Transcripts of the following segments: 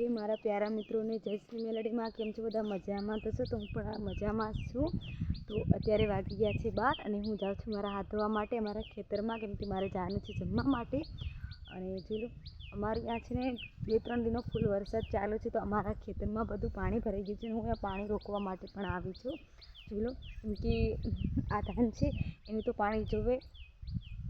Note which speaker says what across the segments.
Speaker 1: એ મારા પ્યારા મિત્રોને જય શ્રી મેલડીમાં. કેમ છો બધા? મજામાં તો છો? તો હું પણ મજામાં જ છું. તો અત્યારે વાગી ગયા છે બાર અને હું જાઉં છું મારા હાથ ધોવા માટે અમારા ખેતરમાં, કેમ કે મારે જવાનું છે જમવા માટે. અને જોઈ લો ત્યાં છે ને બે ત્રણ દિનો ફૂલ વરસાદ ચાલુ છે, તો અમારા ખેતરમાં બધું પાણી ભરાઈ ગયું છે હું આ પાણી રોકવા માટે પણ આવી છું. જોઈ લો, કેમ કે આ ધાન છે, એનું તો પાણી જોવે.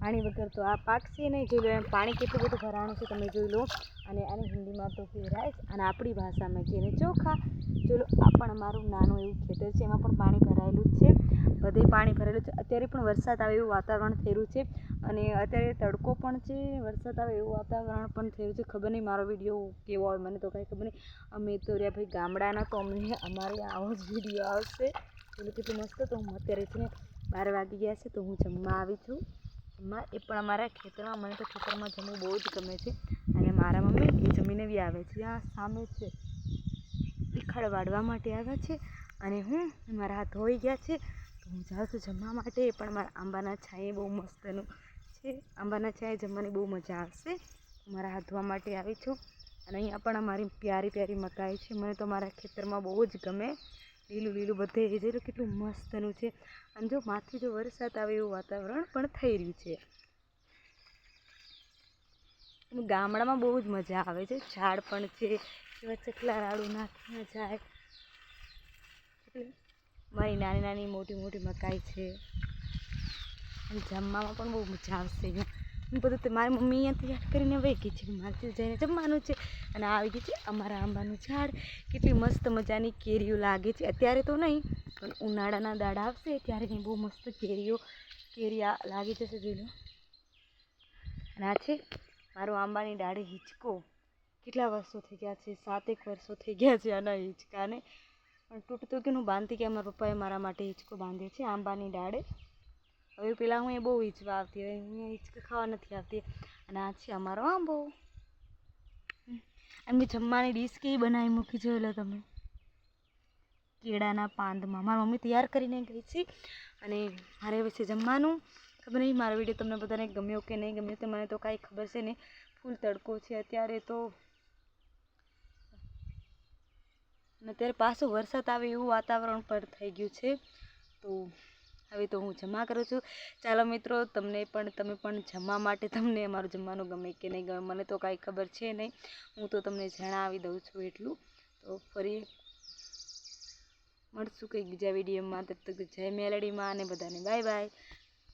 Speaker 1: પાણી વગર તો આ પાકશે નહીં. જોઈ લો, એમ પાણી કેટલું બધું ભરાણું છે તમે જોઈ લો. અને આને હિન્દીમાં તો કે રાઈસ અને આપણી ભાષામાં કે ચોખા. જોઈ આ પણ અમારું નાનું એવું ખેતર છે, એમાં પણ પાણી ભરાયેલું જ છે. બધે પાણી ભરેલું છે. અત્યારે પણ વરસાદ આવે એવું વાતાવરણ થયેલું છે. અને અત્યારે તડકો પણ છે, વરસાદ આવે એવું વાતાવરણ પણ થયું છે. ખબર નહીં મારો વીડિયો કેવો આવે મને તો કાંઈ ખબર નહીં. અમે તો રહ્યા ભાઈ ગામડાના તો અમને અમારે આવો જ વીડિયો આવશે. એટલે કેટલું મસ્ત. તો હું અત્યારે છે ને બાર વાગી ગયા છે, તો હું જમવા આવી છું. એ પણ અમારા ખેતરમાં. મને તો ખેતરમાં જમવું બહુ જ ગમે છે. અને મારા મમ્મી એ જમીને બી આવે છે. આ સામે છે. તીખડ વાળવા માટે આવ્યા છે. અને હું, મારા હાથ ધોઈ ગયા છે. તો હું જાઉં છું જમવા માટે. એ પણ મારા આંબાના છાંયે બહુ મસ્તનું છે. આંબાના છાંયે જમવાની બહુ મજા આવશે. મારા હાથ ધોવા માટે આવી છું. અને અહીંયા પણ અમારી પ્યારી પ્યારી મકાઈ છે. મને તો મારા ખેતરમાં બહુ જ ગમે. લીલું લીલું બધે જોઈ લો કેટલું મસ્તનું છે. અને જો માથે જો વરસાદ આવે એવું વાતાવરણ પણ થઈ રહ્યું છે. ગામડામાં બહુ જ મજા આવે છે. ઝાડ પણ છે. એવા ચકલા રાડું નાખીને જાય. મારી નાની નાની મોટી મોટી મકાઈ છે. અને જમવામાં પણ બહુ મજા આવશે. બધું તે મારી મમ્મી અહીંયા તૈયાર કરીને વહી ગઈ છે. મારે જઈને જમવાનું છે અને આવી ગઈ છે અમારા આંબાનું ઝાડ. કેટલી મસ્ત મજાની કેરીઓ લાગે છે. અત્યારે તો નહીં, પણ ઉનાળાના દાડા આવશે ત્યારે અહીં બહુ મસ્ત કેરીઓ કેરીયા લાગી જશે જોઈ લો અને આ છે મારો આંબાની ડાળે હિંચકો. કેટલા વર્ષો થઈ ગયા છે? સાતેક વર્ષો થઈ ગયા છે આના હિંચકાને. પણ તૂટતું કે હું બાંધતી કે મારા પપ્પાએ મારા માટે હિંચકો બાંધ્યો છે આંબાની ડાળે? હવે પેલા હું એ બહુ હિંચવા આવતી, હવે હું હિંચકા ખાવા નથી આવતી. અને આ છે અમારો આંબો. એમની જમવાની ડીશ કેવી બનાવી મૂકી છે એટલે તમે? કેળાના પાંદમાં. મારી મમ્મી તૈયાર કરીને ગઈ છે અને મારે હવે છે જમવાનું. ખબર નહીં, મારો વીડિયો તમને બધાને ગમ્યો કે નહીં ગમ્યો તે મને તો કાંઈ ખબર છે નહીં ફૂલ તડકો છે અત્યારે તો. અને અત્યારે પાછો વરસાદ આવે એવું વાતાવરણ પર થઈ ગયું છે. તો હવે તો હું જમા કરું છું. ચાલો મિત્રો, તમને પણ, તમે પણ જમવા માટે તમને અમારું જમવાનું ગમે કે નહીં ગમે, મને તો કાંઈ ખબર છે નહીં. હું તો તમને જણાવી દઉં છું એટલું. તો ફરી મળશું કંઈક બીજા વિડીયોમાં. તબ તક જય મેલડીમાં અને બધાને બાય બાય.